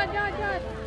อดย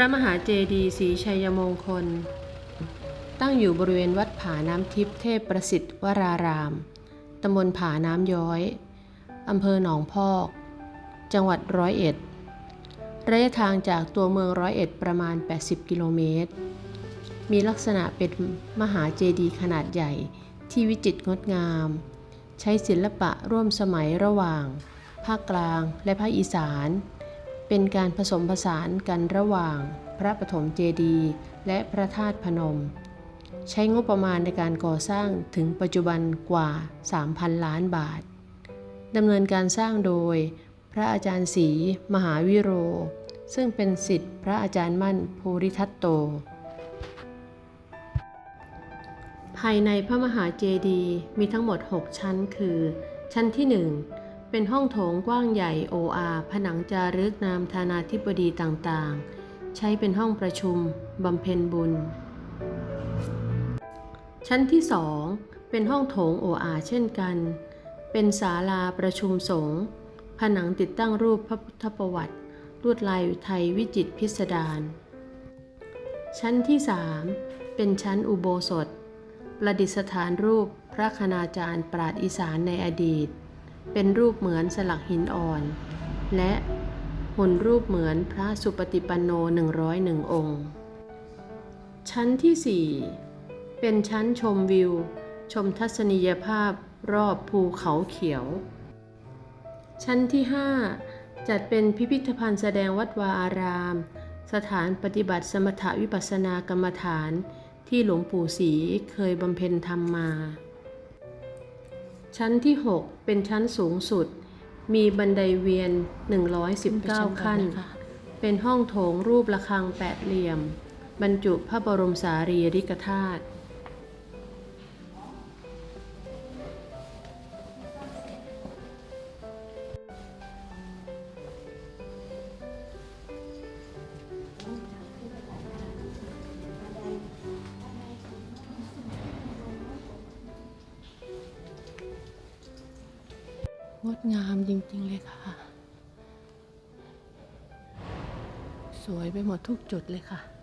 ระมหาเจดีย์ศรีชัยมงคล ตั้งอยู่บริเวณวัดผาน้ำทิพย์เทพประสิทธิ์วราราม ตำบลผาน้ำย้อย อำเภอหนองพอก จังหวัดร้อยเอ็ด ระยะทางจากตัวเมืองร้อยเอ็ดประมาณ 80 กิโลเมตร มีลักษณะเป็นมหาเจดีย์ขนาดใหญ่ที่วิจิตรงดงาม ใช้ศิลปะร่วมสมัยระหว่าง ภาคกลางและภาคอีสาน เป็นการผสมผสานกันระหว่างพระปฐมเจดีย์และพระธาตุพนม ใช้งบประมาณในการก่อสร้างถึงปัจจุบันกว่า 3,000 ล้านบาทดำเนินการสร้างโดยพระอาจารย์ศรีมหาวิโร ซึ่งเป็นสิทธิ์พระอาจารย์มั่นภูริทัตโต ภายในพระมหาเจดีย์มีทั้งหมด 6 ชั้นคือ ชั้นที่ 1 เป็นห้องโถงกว้างใหญ่โออาผนังจารึกนามธานาธิบดีต่างๆ ใช้เป็นห้องประชุมบำเพ็ญบุญ ชั้นที่2เป็นห้องโถงโออาเช่นกัน เป็นศาลาประชุมสงฆ์ผนังติดตั้งรูปพระพุทธประวัติ ลวดลายไทยวิจิตรพิสดารชั้นที่3เป็นชั้นอุโบสถ ประดิษฐานรูปพระคณาจารย์ปราดอีสานในอดีต เป็นรูปเหมือนสลักหินอ่อน และหุ่นรูปเหมือนพระสุปฏิปันโน 101 องค์ ชั้นที่ 4 เป็นชั้นชมวิว ชมทัศนียภาพรอบภูเขาเขียว ชั้นที่ 5 จัดเป็นพิพิธภัณฑ์แสดงวัดวาอาราม สถานปฏิบัติสมถวิปัสสนากรรมฐานที่หลวงปู่ศรีเคยบำเพ็ญธรรมมา ชั้นที่ 6 เป็นชั้นสูงสุด มีบันไดเวียน 119 ขั้น เป็นห้องโถงรูประฆังแปดเหลี่ยม บรรจุพระบรมสารีริกธาตุ ดงามจริง ๆ เลยค่ะ สวยไปหมดทุกจุดเลยค่ะ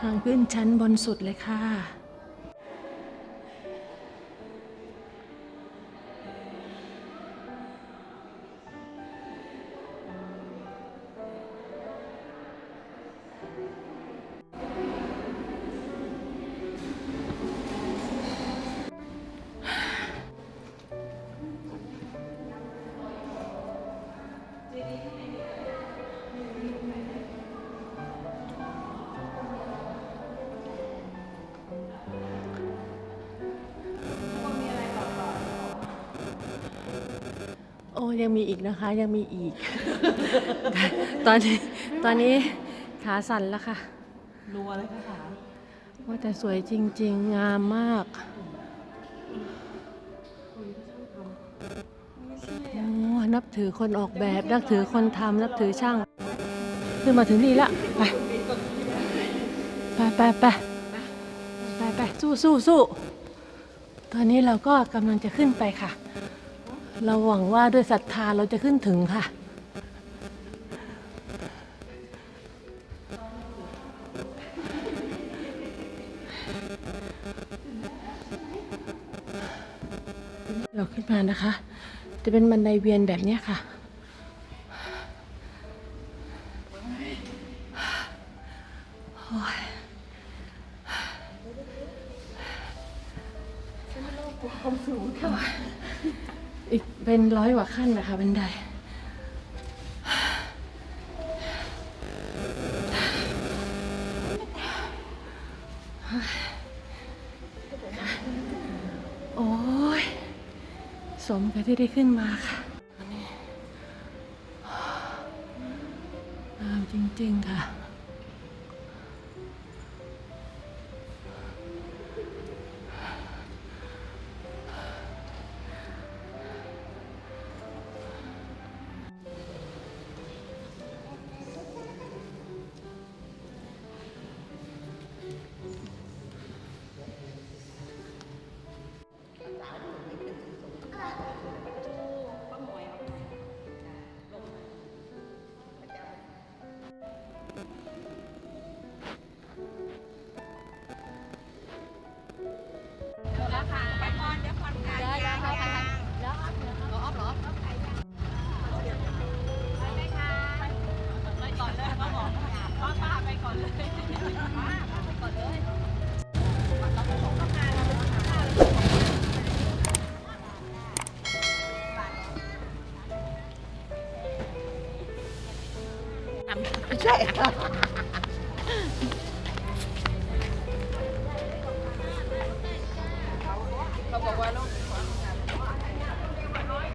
ทางขึ้นชั้นบนสุดเลยค่ะ ยังมีอีกนะคะ ยังมีอีก ตอนนี้ตอนนี้ขาสั่นแล้วค่ะ รัวเลยค่ะว่าแต่สวยจริง ๆ งามมากโอ้นับถือคนออกแบบ นับถือคนทำนับถือช่าง ขึ้นมาถึงนี่ละ ไป ไปไปไปไปไปสู้สู้สู้ตอนนี้เราก็กำลังจะขึ้นไปค่ะ เราหวังว่าด้วยศรัทธาเราจะขึ้นถึงค่ะ เราขึ้นมานะคะ จะเป็นบันไดเวียนแบบนี้ค่ะโอ้ย อีกเป็นร้อยกว่าขั้นนะคะบันได โอ้ย สมกับที่ได้ขึ้นมาค่ะอันนี้งามจริง ๆ ค่ะ 你这